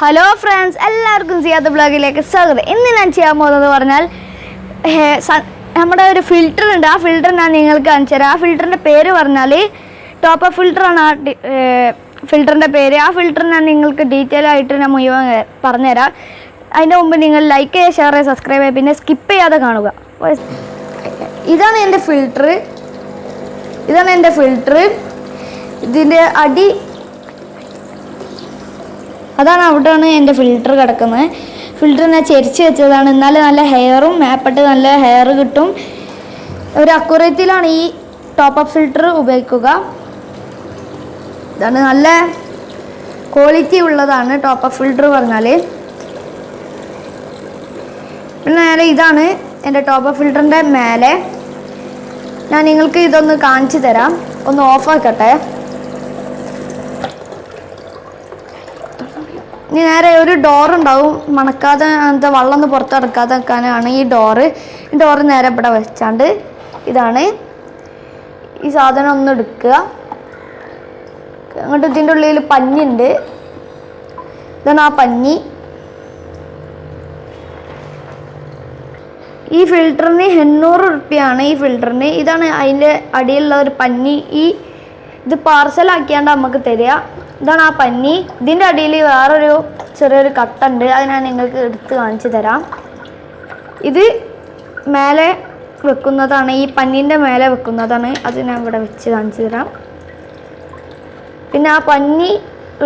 Hello friends എല്ലാവർക്കും സിയാത്ത ബ്ലോഗിലേക്ക് സ്വാഗതം. ഇന്ന് ഞാൻ ചെയ്യാൻ പോകുന്നത് പറഞ്ഞാൽ നമ്മുടെ ഒരു ഫിൽറ്റർ ഉണ്ട്. ആ ഫിൽറ്റർ ഞാൻ നിങ്ങൾക്ക് കാണിച്ചു തരാം. ആ ഫിൽറ്ററിന്റെ പേര് പറഞ്ഞാൽ ടോപ്പ് അപ്പ് ഫിൽറ്ററാണ് ആ ഫിൽറ്ററിന്റെ പേര്. ആ ഫിൽറ്റർ ഞാൻ നിങ്ങൾക്ക് ഡീറ്റെയിൽ ആയിട്ട് ഞാൻ മുഴുവൻ പറഞ്ഞുതരാം. അതിന്റെ മുമ്പ് നിങ്ങൾ ലൈക്ക് ചെയ്യുക ഷെയർ ചെയ്യുക സബ്സ്ക്രൈബ് ചെയ്യുക പിന്നെ സ്കിപ്പ് ചെയ്യാതെ കാണുക. ഇതാണ് എന്റെ ഫിൽറ്റർ ഇതാണ് എന്റെ ഫിൽറ്റർ ഇതിന്റെ അടി അതാണ് അവിടെയാണ് എന്റെ ഫിൽറ്റർ കിടക്കുന്നത്. ഫിൽറ്റർ ഞാൻ ചെരിച്ച് വെച്ചതാണ്. എന്നാലും നല്ല ഹെയറും മാപ്പിട്ട് നല്ല ഹെയർ കിട്ടും. ഒരു അക്കുറത്തിലാണ് ഈ ടോപ്പ് അപ്പ് ഫിൽറ്റർ ഉപയോഗിക്കുക. ഇതാണ് നല്ല ക്വാളിറ്റി ഉള്ളതാണ് ടോപ്പ് അപ്പ് ഫിൽറ്റർ പറഞ്ഞാൽ പിന്നെ നേരെ ഇതാണ് എന്റെ ടോപ്പ് അപ്പ് ഫിൽറ്ററിന്റെ മേലെ. ഞാൻ നിങ്ങൾക്ക് ഇതൊന്ന് കാണിച്ചു തരാം. ഒന്ന് ഓഫാക്കട്ടെ ഇനി നേരെ ഒരു ഡോർ ഉണ്ടാവും. മണക്കാതെ എന്താ വെള്ളം പുറത്തിറക്കാതെ വെക്കാനാണ് ഈ ഡോറ് ഈ ഡോറ് നേരെ ഇവിടെ വെച്ചാണ്ട് ഇതാണ്. ഈ സാധനം ഒന്ന് എടുക്കുക. എന്നിട്ട് ഇതിന്റെ ഉള്ളിൽ പഞ്ഞിണ്ട്. ഇതാണ് ആ പഞ്ഞി. ഈ ഫിൽറ്ററിന് എണ്ണൂറ് റുപ്യാണ് ഈ ഫിൽറ്ററിന് ഇതാണ് അതിന്റെ അടിയിലുള്ള ഒരു പഞ്ഞി. ഈ ഇത് പാർസലാക്കിയാണ്ട് നമുക്ക് തരിക. ഇതാണ് ആ പന്നി. ഇതിന്റെ അടിയിൽ വേറൊരു ചെറിയൊരു കട്ടുണ്ട്. അത് ഞാൻ നിങ്ങൾക്ക് എടുത്ത് കാണിച്ചു തരാം. ഇത് മേലെ വെക്കുന്നതാണ്. ഈ പന്നീന്റെ മേലെ വെക്കുന്നതാണ്. അത് ഞാൻ ഇവിടെ വെച്ച് കാണിച്ചു തരാം. പിന്നെ ആ പന്നി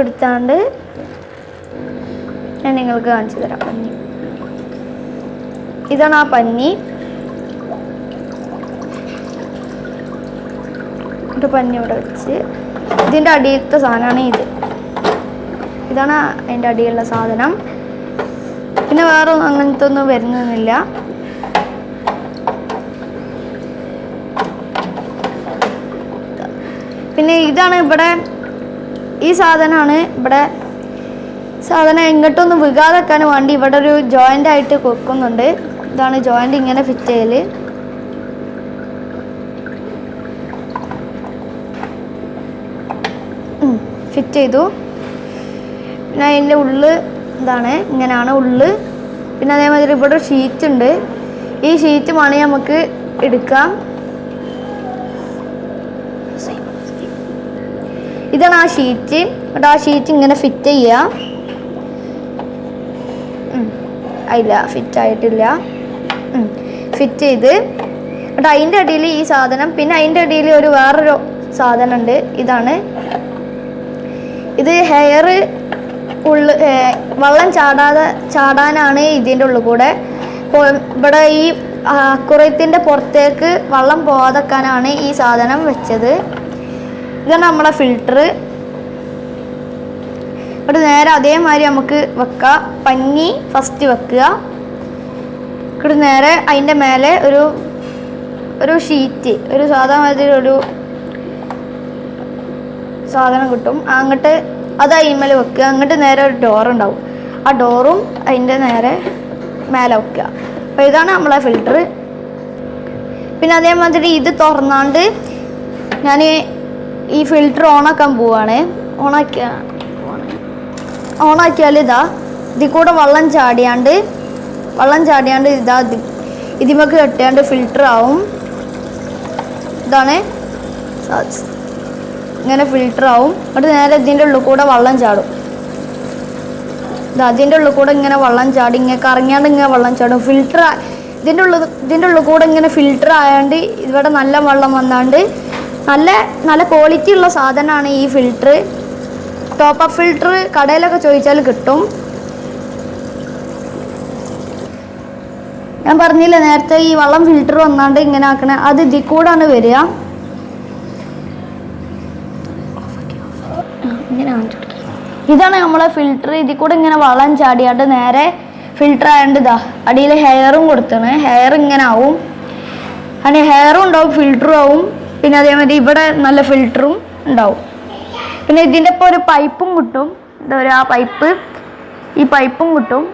എടുത്താണ്ട് ഞാൻ നിങ്ങൾക്ക് കാണിച്ചു തരാം പന്നി. ഇതാണ് ആ പഞ്ഞി ഒരു പഞ്ഞി ഇവിടെ വെച്ച്. ഇതിന്റെ അടിയിലത്തെ സാധനമാണ് ഇത്. ഇതാണ് അതിന്റെ അടിയിലുള്ള സാധനം. പിന്നെ വേറെ അങ്ങനത്തെ ഒന്നും വരുന്നില്ല പിന്നെ ഇതാണ് ഇവിടെ ഈ സാധനമാണ് ഇവിടെ സാധനം എങ്ങോട്ടൊന്നും വികാതെക്കാൻ വേണ്ടി ഇവിടെ ഒരു ജോയിന്റ് ആയിട്ട് കൊക്കുന്നുണ്ട് ഇതാണ് ജോയിന്റ് ഇങ്ങനെ ഫിറ്റ് ചെയ്യൽ ഫിറ്റ് ചെയ്തു. പിന്നെ അതിന്റെ ഉള്ള് ഇതാണ് ഇങ്ങനെയാണ് ഉള്ള്. പിന്നെ അതേമാതിരി ഇവിടെ ഒരു ഷീറ്റ് ഉണ്ട്. ഈ ഷീറ്റ് മണി നമുക്ക് എടുക്കാം. ഇതാണ് ആ ഷീറ്റ് എന്നിട്ട് ആ ഷീറ്റ് ഇങ്ങനെ ഫിറ്റ് ചെയ്യുക ഇല്ല ഫിറ്റ് ആയിട്ടില്ല. ഫിറ്റ് ചെയ്ത്. എന്നിട്ട് അതിന്റെ അടിയിൽ ഈ സാധനം പിന്നെ അതിന്റെ അടിയിൽ ഒരു വേറൊരു സാധനം ഉണ്ട്. ഇതാണ് ഇത് ഹെയർ ഉള്ളു വള്ളം ചാടാതെ ചാടാനാണ് ഇതിന്റെ ഉള്ളിൽ കൂടെ. ഇവിടെ ഈ അക്കുറത്തിന്റെ പുറത്തേക്ക് വെള്ളം പോകാതെക്കാനാണ് ഈ സാധനം വെച്ചത്. ഇതാണ് നമ്മളെ ഫിൽറ്റർ ഇവിടെ നേരെ അതേമാതിരി നമുക്ക് വെക്കാം. പഞ്ഞി ഫസ്റ്റ് വെക്കുക. ഇവിടെ നേരെ അതിന്റെ മേലെ ഒരു ഒരു ഷീറ്റ് ഒരു സാധാരണ ഒരു സാധനം കിട്ടും. അങ്ങോട്ട് അത് അതിന്മേൽ വെക്കുക. അങ്ങോട്ട് നേരെ ഒരു ഡോർ ഉണ്ടാവും. ആ ഡോറും അതിന്റെ നേരെ മേലെ വെക്കുക. അപ്പോൾ ഇതാണ് നമ്മളെ ഫിൽറ്റർ പിന്നെ അതേമാതിരി ഇത് തുറന്നാണ്ട് ഞാൻ ഈ ഫിൽറ്റർ ഓണാക്കാൻ പോവാണ്. ഓണാക്കിയ ഓണാക്കിയാൽ ഇതാ ഇതിൽ കൂടെ വെള്ളം ചാടിയാണ്ട് വെള്ളം ചാടിയാണ്ട് ഇതാ ഇത് ഇതിമൊക്കെ കെട്ടിയാണ്ട് ഫിൽറ്റർ ആവും. ഇതാണ് സാ- ഇങ്ങനെ ഫിൽറ്റർ ആവും. എന്നിട്ട് നേരെ ഇതിന്റെ ഉള്ളിൽ കൂടെ വെള്ളം ചാടും. ഇത് അതിന്റെ ഉള്ളിൽ കൂടെ ഇങ്ങനെ വെള്ളം ചാടി ഇങ്ങനെ കറങ്ങിയാണ്ട് ഇങ്ങനെ വെള്ളം ചാടും. ഫിൽറ്റർ ഇതിന്റെ ഉള്ളിൽ ഇതിന്റെ ഉള്ളിൽ കൂടെ ഇങ്ങനെ ഫിൽറ്റർ ആയാണ്ട് ഇവിടെ നല്ല വെള്ളം വന്നാണ്ട് നല്ല നല്ല ക്വാളിറ്റി ഉള്ള സാധനമാണ് ഈ ഫിൽറ്റർ ടോപ്പ് അപ്പ് ഫിൽറ്റർ കടയിലൊക്കെ ചോദിച്ചാൽ കിട്ടും. ഞാൻ പറഞ്ഞില്ല നേരത്തെ ഈ വെള്ളം ഫിൽറ്റർ വന്നാണ്ട് ഇങ്ങനെ ആക്കണേ. അത് ഇതിൽ കൂടാണ് വരിക. ഇങ്ങനെ കൊടുക്കുക ഇതാണ് നമ്മളെ ഫിൽറ്റർ ഇതിൽ കൂടെ ഇങ്ങനെ വളം ചാടിയാണ്ട് നേരെ ഫിൽറ്റർ ആയതുകൊണ്ട് ഇതാ അടിയിൽ ഹെയറും കൊടുത്താണ്. ഹെയർ ഇങ്ങനെ ആവും. അങ്ങനെ ഹെയറും ഉണ്ടാവും ഫിൽറ്ററും ആവും. പിന്നെ അതേമാതിരി ഇവിടെ നല്ല ഫിൽറ്ററും ഉണ്ടാവും. പിന്നെ ഇതിന്റെ ഇപ്പോൾ ഒരു പൈപ്പും കിട്ടും. എന്താ പറയുക ആ പൈപ്പ് ഈ പൈപ്പും കിട്ടും.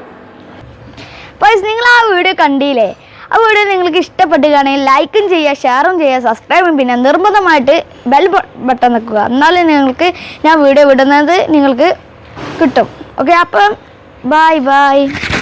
അപ്പോൾ നിങ്ങൾ ആ വീഡിയോ കണ്ടില്ലേ? ആ വീഡിയോ നിങ്ങൾക്ക് ഇഷ്ടപ്പെട്ടുകയാണെങ്കിൽ ലൈക്കും ചെയ്യുക ഷെയറും ചെയ്യുക സബ്സ്ക്രൈബും പിന്നെ നിർബന്ധമായിട്ട് ബെൽ ബട്ടൺ നിൽക്കുക എന്നാലും നിങ്ങൾക്ക് ഞാൻ വീഡിയോ വിടുന്നത് നിങ്ങൾക്ക് കിട്ടും. ഓക്കെ അപ്പം ബായ് ബായ്